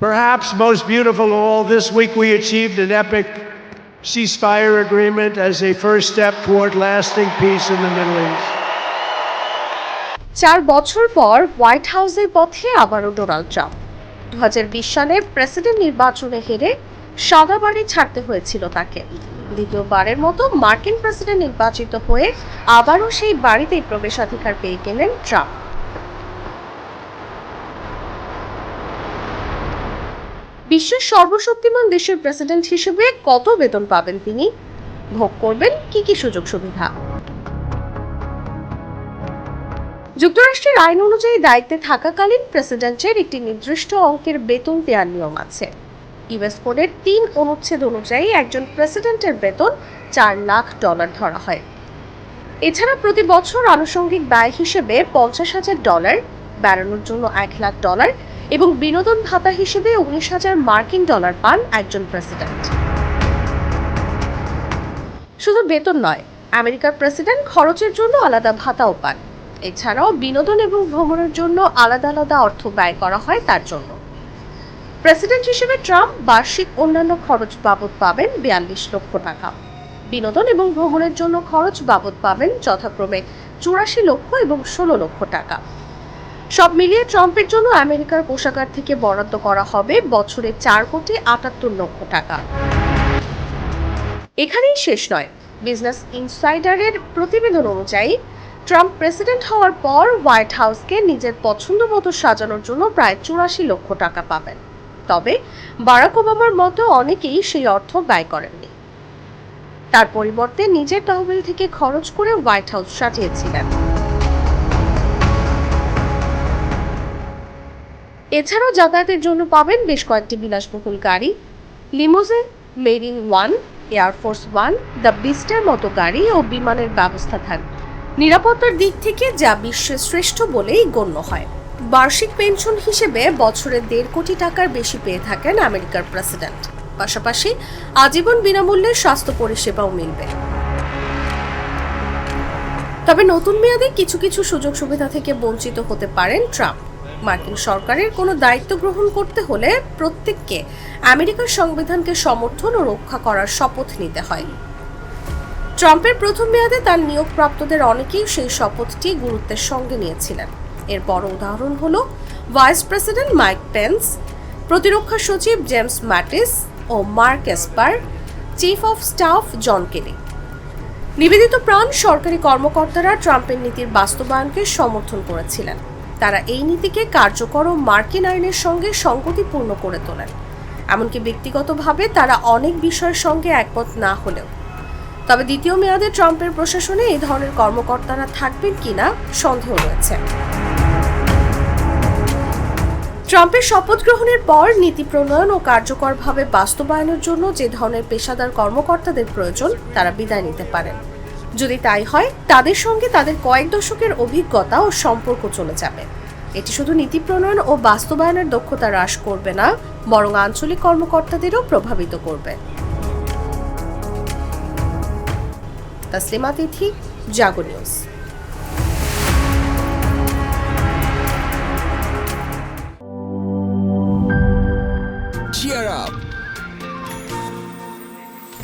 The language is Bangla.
Perhaps most beautiful of all, this week we achieved an epic ceasefire agreement as a first step toward lasting peace in the Middle East. চার বছর পর হোয়াইট হাউসের পথে আবারও ডোনাল্ড ট্রাম্প। দু হাজার বিশ সালে প্রেসিডেন্ট নির্বাচনে হেরে সাদা বাড়ি ছাড়তে হয়েছিল তাকে। দ্বিতীয়বারের মতো মার্কিন প্রেসিডেন্ট নির্বাচিত হয়ে আবারও সেই বাড়িতেই প্রবেশাধিকার পেয়ে গেলেন ট্রাম্প। বিশ্বের সর্বশক্তিমান দেশের প্রেসিডেন্ট হিসেবে কত বেতন পাবেন তিনি? ভোগ করবেন কি কি সুযোগ সুবিধা? যুক্তরাষ্ট্রের আইন অনুযায়ী দায়িত্বে থাকাকালীন প্রেসিডেন্টের একটি নির্দিষ্ট অঙ্কের বেতন দেওয়ার নিয়ম আছে। ইউএস কোডের তিন অনুচ্ছেদ অনুযায়ী একজন প্রেসিডেন্টের বেতন চার লাখ ডলার ধরা হয়। এছাড়া প্রতি বছর আনুষঙ্গিক ব্যয় হিসেবে পঞ্চাশ হাজার ডলার, বেড়ানোর জন্য এক লাখ ডলার এবং বিনোদন ভাতা হিসেবে উনিশ হাজার মার্কিন ডলার পান একজন প্রেসিডেন্ট। শুধু বেতন নয়, আমেরিকার প্রেসিডেন্ট খরচের জন্য আলাদা ভাতাও পান। এছাড়াও বিনোদন এবং ভ্রমণের জন্য আলাদা আলাদা অর্থ ব্যয় করা হয় তার জন্য। প্রেসিডেন্ট হিসেবে ট্রাম্প বার্ষিক অন্যান্য খরচ বাবদ পাবেন বিয়াল্লিশ লক্ষ টাকা। বিনোদন এবং ভ্রমণের জন্য খরচ বাবদ পাবেন যথাক্রমে চুরাশি লক্ষ এবং ষোলো লক্ষ টাকা। সব মিলিয়ে ট্রাম্পের জন্য আমেরিকার কোষাগার থেকে বরাদ্দ করা হবে বছরে চার কোটি আটাত্তর লক্ষ টাকা। এখানেই শেষ নয়। বিজনেস ইনসাইডারের প্রতিবেদন অনুযায়ী, ট্রাম্প প্রেসিডেন্ট হওয়ার পর হোয়াইট হাউসকে নিজের পছন্দ মতো সাজানোর জন্য প্রায় চুরাশি লক্ষ টাকা পাবেন। তবে বারাক ওবামার মতো অনেকেই সেই অর্থ ব্যয় করেননি। তার পরিবর্তে নিজের তহবিল থেকে খরচ করে হোয়াইট হাউস সাজিয়েছিলেন। এছাড়াও যাতায়াতের জন্য পাবেন বেশ কয়েকটি বিলাসবহুল গাড়ি। লিমোজে Marine One air force one the বিস্টের মতো গাড়ি ও বিমানের ব্যবস্থা থাকবে। নিরাপত্তার দিক থেকে যা বিশ্বের শ্রেষ্ঠ বলেই গণ্য হয়। বার্ষিক পেনশন হিসেবে বছরে দেড় কোটি টাকার বেশি পেয়ে থাকেন আমেরিকার প্রেসিডেন্ট। পাশাপাশি আজীবন বিনামূল্যে স্বাস্থ্য পরিষেবাও মিলবে। তবে নতুন মেয়াদে কিছু কিছু সুযোগ সুবিধা থেকে বঞ্চিত হতে পারেন ট্রাম্প। মার্কিন সরকারের কোনো দায়িত্ব গ্রহণ করতে হলে প্রত্যেককে আমেরিকার সংবিধানকে সমর্থন ও রক্ষা করার শপথ নিতে হয়। ট্রাম্পের প্রথম মেয়াদে তার নিয়োগপ্রাপ্তদের অনেকেই সেই শপথটি গুরুত্বের সঙ্গে নিয়েছিলেন। এর বড় উদাহরণ হল ভাইস প্রেসিডেন্ট মাইক পেন্স, প্রতিরক্ষা সচিব James Mattis O Mark Esper, chief of staff John Kelly. নিবেদিত প্রাণ সরকারি কর্মকর্তারা ট্রাম্পের নীতির বাস্তবায়নকে সমর্থন করেছিলেন। তারা এই নীতিকে কার্যকর ও মার্কিন আইনের সঙ্গে সংগতিপূর্ণ করে তোলেন। এমনকি ব্যক্তিগতভাবে তারা অনেক বিষয়ের সঙ্গে একমত না হলেও। তবে দ্বিতীয় মেয়াদে ট্রাম্পের প্রশাসনে এই ধরনের কর্মকর্তারা থাকবেন কিনা সন্দেহ রয়েছে। ট্রাম্পের শপথ গ্রহণের পর নীতি প্রণয়ন ও কার্যকরভাবে বাস্তবায়নের জন্য যে ধরনের পেশাদার কর্মকর্তাদের প্রয়োজন, তারা বিদায় নিতে পারেন। যদি তাই হয়, তাদের সঙ্গে তাদের কয়েক দশকের অভিজ্ঞতা ও সম্পর্ক চলে যাবে। এটি শুধু নীতি প্রণয়ন ও বাস্তবায়নের দক্ষতা হ্রাস করবে না, বরং আঞ্চলিক কর্মকর্তাদেরও প্রভাবিত করবে। তাসলিমা তিথি, জাগো নিউজ।